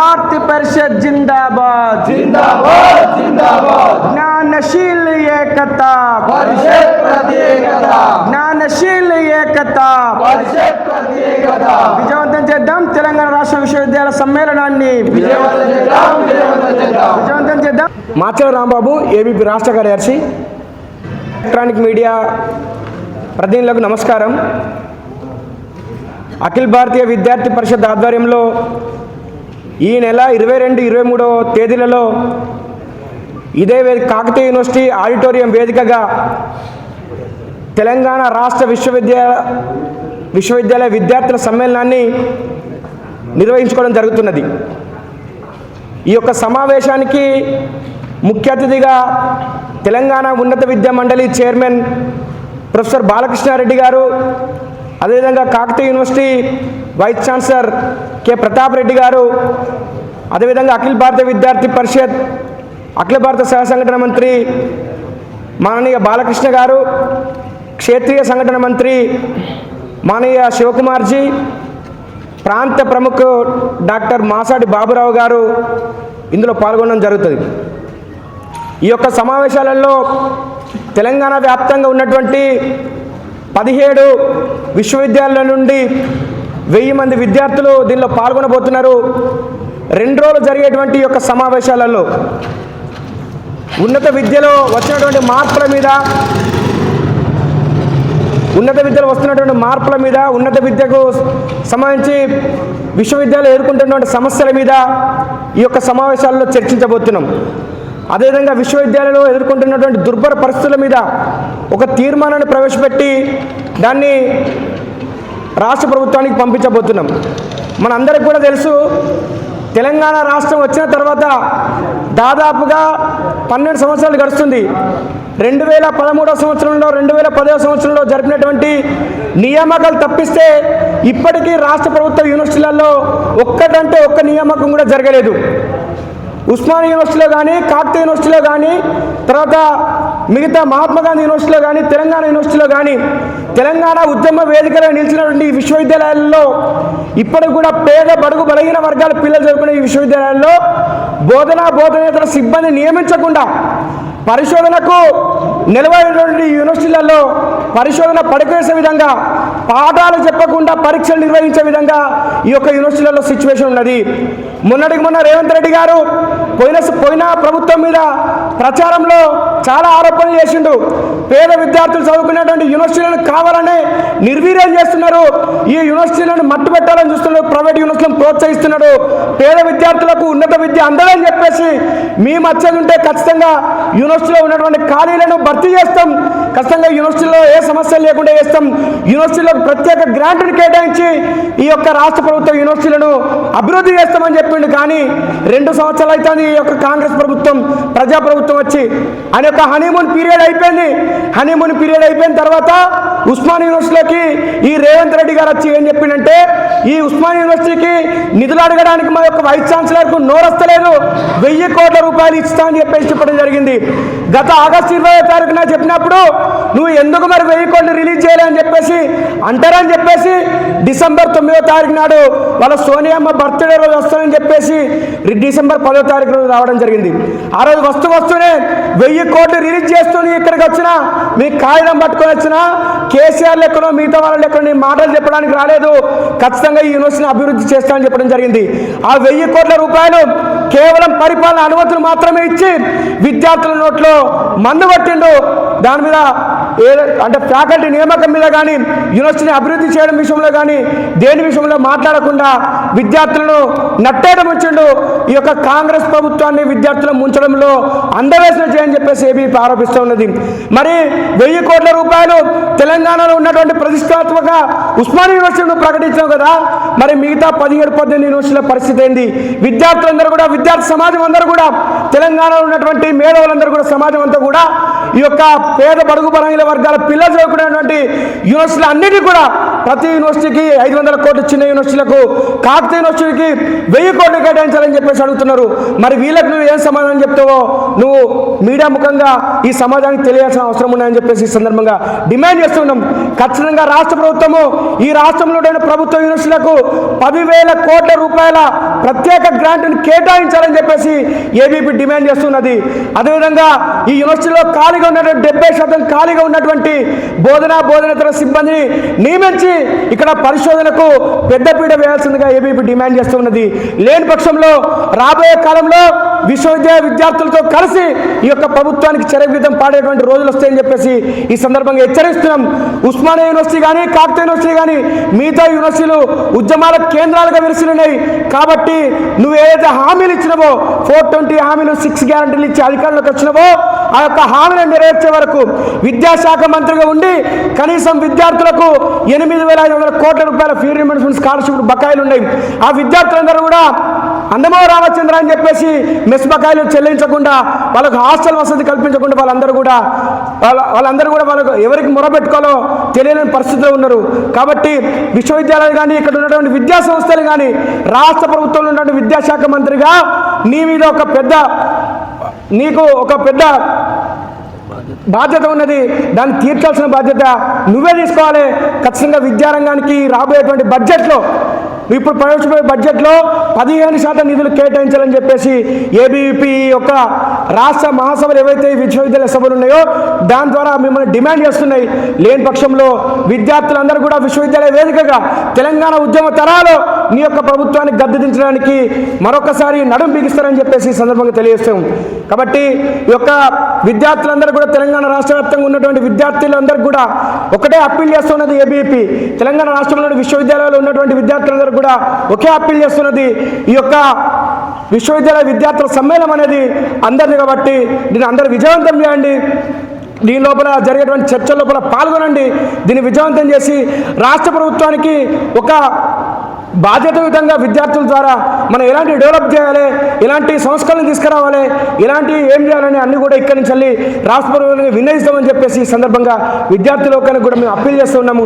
విద్యార్థి పరిషత్ జిందాబాద్ జిందాబాద్ జిందాబాద్ జ్ఞానశీల ఏకత పరిషత్ ప్రత్యేకత జ్ఞానశీల ఏకత పరిషత్ ప్రత్యేకత విజయవంతం చేద్దాం తెలంగాణ రాష్ట్ర విశ్వవిద్యాలయ సమ్మేళనాన్ని విజయవంతం చేద్దాం విజయవంతం చేద్దాం విజయవంతం చేద్దాం రాంబాబు ఏబిపి రాష్ట్ర కార్యదర్శి ఎలక్ట్రానిక్ మీడియా ప్రతినిధులకు నమస్కారం అఖిల్ భారతీయ విద్యార్థి పరిషత్ ఆధ్వర్యంలో ఈ నెల ఇరవై రెండు ఇరవై మూడో తేదీలలో ఇదే వే కాకతీయ యూనివర్సిటీ ఆడిటోరియం వేదికగా తెలంగాణ రాష్ట్ర విశ్వవిద్యాలయ విశ్వవిద్యాలయ విద్యార్థుల సమ్మేళనాన్ని నిర్వహించుకోవడం జరుగుతున్నది. ఈ యొక్క సమావేశానికి ముఖ్య అతిథిగా తెలంగాణ ఉన్నత విద్యా మండలి చైర్మన్ ప్రొఫెసర్ బాలకృష్ణారెడ్డి గారు అదేవిధంగా Kakatiya university vice chancellor K. Pratap Reddy garu అదేవిధంగా అఖిల భారత విద్యార్థి పరిషత్ అఖిల భారత సహ సంఘటన మంత్రి మాననీయ బాలకృష్ణ గారు క్షేత్రీయ సంఘటన మంత్రి మాననీయ శివకుమార్జీ ప్రాంత ప్రముఖ డాక్టర్ మాసాడి బాబురావు గారు ఇందులో పాల్గొనడం జరుగుతుంది. ఈ యొక్క సమావేశాలలో తెలంగాణ వ్యాప్తంగా ఉన్నటువంటి పదిహేడు విశ్వవిద్యాలయాల నుండి వెయ్యి మంది విద్యార్థులు దీనిలో పాల్గొనబోతున్నారు. రెండు రోజులు జరిగేటువంటి యొక్క సమావేశాలలో ఉన్నత విద్యలో వచ్చినటువంటి మార్పుల మీద ఉన్నత విద్యలో వస్తున్నటువంటి మార్పుల మీద ఉన్నత విద్యకు సంబంధించి విశ్వవిద్యాలయం ఎదుర్కొంటున్నటువంటి సమస్యల మీద ఈ యొక్క సమావేశాల్లో చర్చించబోతున్నాం. అదేవిధంగా విశ్వవిద్యాలయంలో ఎదుర్కొంటున్నటువంటి దుర్భర పరిస్థితుల మీద ఒక తీర్మానాన్ని ప్రవేశపెట్టి దాన్ని రాష్ట్ర ప్రభుత్వానికి పంపించబోతున్నాం. మనందరికి కూడా తెలుసు తెలంగాణ రాష్ట్రం వచ్చిన తర్వాత దాదాపుగా పన్నెండు సంవత్సరాలు గడుస్తుంది. రెండు వేల పదమూడవ సంవత్సరంలో రెండు వేల పదవ సంవత్సరంలో జరిపినటువంటి నియామకాలు తప్పిస్తే ఇప్పటికీ రాష్ట్ర ప్రభుత్వ యూనివర్సిటీలలో ఒక్కటంటే ఒక్క నియామకం కూడా జరగలేదు. ఉస్మానియా యూనివర్సిటీలో కానీ కాకతీయ యూనివర్సిటీలో కానీ తర్వాత మిగతా మహాత్మా గాంధీ యూనివర్సిటీలో కానీ తెలంగాణ యూనివర్సిటీలో కానీ తెలంగాణ ఉద్యమ వేదికగా నిలిచినటువంటి ఈ విశ్వవిద్యాలయాల్లో ఇప్పటికి కూడా పేద బడుగు బలహీన వర్గాల పిల్లలు చదువుకునే ఈ విశ్వవిద్యాలయాల్లో బోధన బోధనేతర సిబ్బంది నియమించకుండా పరిశోధనకు నిలవైనటువంటి యూనివర్సిటీలలో పరిశోధన పడికేసే విధంగా పాఠాలు చెప్పకుండా పరీక్షలు నిర్వహించే విధంగా ఈ యొక్క యూనివర్సిటీలలో సిచ్యువేషన్ ఉన్నది. మొన్నటికి మొన్న రేవంత్ రెడ్డి గారు పోయిన పోయిన ప్రభుత్వం మీద ప్రచారంలో చాలా ఆరోపణలు చేసిండు. పేద విద్యార్థులు చదువుకునేటువంటి యూనివర్సిటీలను కావాలనే నిర్వీర్యం చేస్తున్నారు. ఈ యూనివర్సిటీలను మట్టి పెట్టాలని చూస్తున్నాడు ప్రైవేట్ యూనివర్సిటీలను ప్రోత్సహిస్తున్నాడు. పేద విద్యార్థులకు ఉన్నత విద్య అందదని చెప్పేసి మేము వచ్చేది ఉంటే ఖచ్చితంగా యూనివర్సిటీలో ఉన్నటువంటి ఖాళీలను భర్తీ చేస్తాం. ఖచ్చితంగా యూనివర్సిటీలో ఏ సమస్య లేకుండా చేస్తాం. యూనివర్సిటీలో ప్రత్యేక గ్రాంట్ని కేటాయించి ఈ యొక్క రాష్ట్ర ప్రభుత్వ యూనివర్సిటీలను అభివృద్ధి చేస్తామని చెప్పిండు. కానీ రెండు సంవత్సరాలు అవుతుంది ఈ యొక్క కాంగ్రెస్ ప్రభుత్వం ప్రజా ప్రభుత్వం వచ్చి. ఆయన యొక్క హనీమూన్ పీరియడ్ అయిపోయింది. హనీమూన్ పీరియడ్ అయిపోయిన తర్వాత ఉస్మాన్ యూనివర్సిటీలోకి ఈ రేవంత్ రెడ్డి గారు వచ్చి ఏం చెప్పిండంటే ఈ ఉస్మాన్ యూనివర్సిటీకి నిధులు అడగడానికి మా యొక్క వైస్ ఛాన్సలర్కు నోరస్తలేదు. వెయ్యి కోట్ల రూపాయలు ఇస్తా అని చెప్పేసి చెప్పడం జరిగింది. గత ఆగస్టు ఇరవై తారీఖున చెప్పినప్పుడు నువ్వు ఎందుకు మరి వెయ్యి కోట్లు రిలీజ్ చేయాలని చెప్పేసి అంటారని చెప్పేసి డిసెంబర్ తొమ్మిదో తారీఖు నాడు వాళ్ళ సోనియమ్మ బర్త్డే రోజు వస్తానని చెప్పేసి డిసెంబర్ పదో తారీఖు రోజు రావడం జరిగింది. ఆ రోజు వస్తూ వస్తూనే వెయ్యి కోట్లు రిలీజ్ చేస్తూనే ఇక్కడికి వచ్చినా మీ కాగితం పట్టుకొని వచ్చినా కేసీఆర్ లెక్కనో మిగతా వాళ్ళ లెక్కనో నీ మాటలు చెప్పడానికి రాలేదు. ఖచ్చితంగా ఈ యూనివర్సిటీని అభివృద్ధి చేస్తానని చెప్పడం జరిగింది. ఆ వెయ్యి కోట్ల రూపాయలు కేవలం పరిపాలన అనుమతులు మాత్రమే ఇచ్చి విద్యార్థుల నోట్లో మందు పట్టిండు. దాని మీద ఏ అంటే ఫ్యాకల్టీ నియామకం మీద కానీ యూనివర్సిటీని అభివృద్ధి చేయడం విషయంలో కానీ దేని విషయంలో మాట్లాడకుండా విద్యార్థులను నట్టేయడం వచ్చిండు. ఈ యొక్క కాంగ్రెస్ ప్రభుత్వాన్ని విద్యార్థులను ముంచడంలో అందవేసిన చేయని చెప్పేసి ఏబీ ఆరోపిస్తూ ఉన్నది. మరి వెయ్యి కోట్ల రూపాయలు తెలంగాణలో ఉన్నటువంటి ప్రతిష్టాత్మక ఉస్మాన్ యూనివర్సిటీను ప్రకటించాం కదా మరి మిగతా పదిహేడు పద్దెనిమిది యూనివర్సిటీల పరిస్థితి ఏంది? విద్యార్థులందరూ కూడా విద్యార్థి సమాజం అందరూ కూడా తెలంగాణలో ఉన్నటువంటి మేధావులందరూ కూడా సమాజం అంతా కూడా ఈ యొక్క పేద బడుగు బలహీన వర్గాల పిల్లలు చదువుకునేటువంటి యూనివర్సిటీలు అన్నిటి కూడా ప్రతి యూనివర్సిటీకి ఐదు వందల కోట్లు చిన్న యూనివర్సిటీలకు కాకతీయ యూనివర్సిటీకి వెయ్యి కోట్లు కేటాయించాలని చెప్పేసి అడుగుతున్నారు. మరి వీళ్ళకి నువ్వు ఏం సమాధానం చెప్తావో నువ్వు మీడియా ముఖంగా ఈ సమాజానికి తెలియాల్సిన అవసరం ఉన్నాయని చెప్పేసి ఈ సందర్భంగా డిమాండ్ చేస్తున్నాం. ఖచ్చితంగా రాష్ట్ర ప్రభుత్వము ఈ రాష్ట్రంలో ప్రభుత్వ యూనివర్సిటీలకు పదివేల కోట్ల రూపాయల ప్రత్యేక గ్రాంట్ను కేటాయించాలని చెప్పేసి ఏబీపీ డిమాండ్ చేస్తున్నది. అదేవిధంగా ఈ యూనివర్సిటీలో ఖాళీగా ఉన్నటువంటి డెబ్బై శాతం ఖాళీగా ఉన్నటువంటి బోధన బోధనేతర సిబ్బందిని నియమించి ఇక్కడ పరిశోధనకు పెద్దపీట వేయాల్సిందిగా ఏబీపీ డిమాండ్ చేస్తున్నది లేని పక్షంలో రాబోయే కాలంలో విశ్వవిద్యాలయ విద్యార్థులతో కలిసి ఈ యొక్క ప్రభుత్వానికి చరవిధం పాడేటువంటి రోజులు వస్తాయని చెప్పేసి ఈ సందర్భంగా హెచ్చరిస్తున్నాం. ఉస్మానియా యూనివర్సిటీ కానీ కాకతీయ యూనివర్సిటీ కానీ మిగతా యూనివర్సిటీలు ఉద్యమాల కేంద్రాలుగా విరిసినాయి కాబట్టి నువ్వు ఏదైతే హామీలు ఇచ్చినవో ఫోర్ ట్వంటీ హామీలు సిక్స్ గ్యారంటీలు ఇచ్చి అధికారంలోకి వచ్చినవో ఆ యొక్క హామీని నెరవేర్చే వరకు విద్యాశాఖ మంత్రిగా ఉండి కనీసం విద్యార్థులకు ఎనిమిది వేల ఐదు వందల కోట్ల రూపాయల ఫీ రిమెంట్స్మెంట్ స్కాలర్షిప్ బకాయిలు ఉన్నాయి. ఆ విద్యార్థులందరూ కూడా అందమో రామచంద్ర అని చెప్పేసి మెస్ బకాయిలు చెల్లించకుండా వాళ్ళకు హాస్టల్ వసతి కల్పించకుండా వాళ్ళందరూ కూడా వాళ్ళ వాళ్ళందరూ కూడా వాళ్ళకు ఎవరికి మొరబెట్టుకోవాలో తెలియని పరిస్థితిలో ఉన్నారు. కాబట్టి విశ్వవిద్యాలయాలు కానీ ఇక్కడ ఉన్నటువంటి విద్యా సంస్థలు కానీ రాష్ట్ర ప్రభుత్వంలో ఉన్నటువంటి విద్యాశాఖ మంత్రిగా నీ మీద ఒక పెద్ద నీకు ఒక పెద్ద బాధ్యత ఉన్నది దాన్ని తీర్చాల్సిన బాధ్యత నువ్వే తీసుకోవాలి. ఖచ్చితంగా విద్యారంగానికి రాబోయేటువంటి బడ్జెట్లో ఇప్పుడు ప్రవేశపెట్టే బడ్జెట్లో పదిహేను శాతం నిధులు కేటాయించాలని చెప్పేసి ఏబీపీ యొక్క రాష్ట్ర మహాసభలు ఏవైతే విశ్వవిద్యాలయ సభలు ఉన్నాయో దాని ద్వారా మిమ్మల్ని డిమాండ్ చేస్తున్నాయి. లేని పక్షంలో విద్యార్థులందరూ కూడా విశ్వవిద్యాలయ వేదికగా తెలంగాణ ఉద్యమ తరాలు నీ యొక్క ప్రభుత్వాన్ని గద్దెదించడానికి మరొకసారి నడుం బిగిస్తారని చెప్పేసి ఈ సందర్భంగా తెలియజేస్తాం కాబట్టి ఈ యొక్క విద్యార్థులందరూ కూడా తెలంగాణ రాష్ట్ర వ్యాప్తంగా ఉన్నటువంటి విద్యార్థులందరూ కూడా ఒకటే అప్పీల్ చేస్తున్నది ఏబీపీ తెలంగాణ రాష్ట్రంలోని విశ్వవిద్యాలయాలు ఉన్నటువంటి విద్యార్థులందరూ కూడా ఒకే అప్పీల్ చేస్తున్నది ఈ యొక్క విశ్వవిద్యాలయ విద్యార్థుల సమ్మేళనం అనేది అందరిది కాబట్టి దీన్ని అందరూ విజయవంతం చేయండి. దీని లోపల జరిగేటువంటి చర్చల లోపల పాల్గొనండి. దీన్ని విజయవంతం చేసి రాష్ట్ర ప్రభుత్వానికి ఒక బాధ్యతాయుతంగా విద్యార్థుల ద్వారా మనం ఎలాంటి డెవలప్ చేయాలి ఎలాంటి సంస్కరణలు తీసుకురావాలి ఇలాంటి ఏం చేయాలని అన్ని కూడా ఇక్కడి నుంచి వెళ్ళి రాష్ట్ర ప్రభుత్వాన్ని వినయిస్తామని చెప్పేసి ఈ సందర్భంగా విద్యార్థి లోకానికి కూడా మేము అప్పీల్ చేస్తున్నాము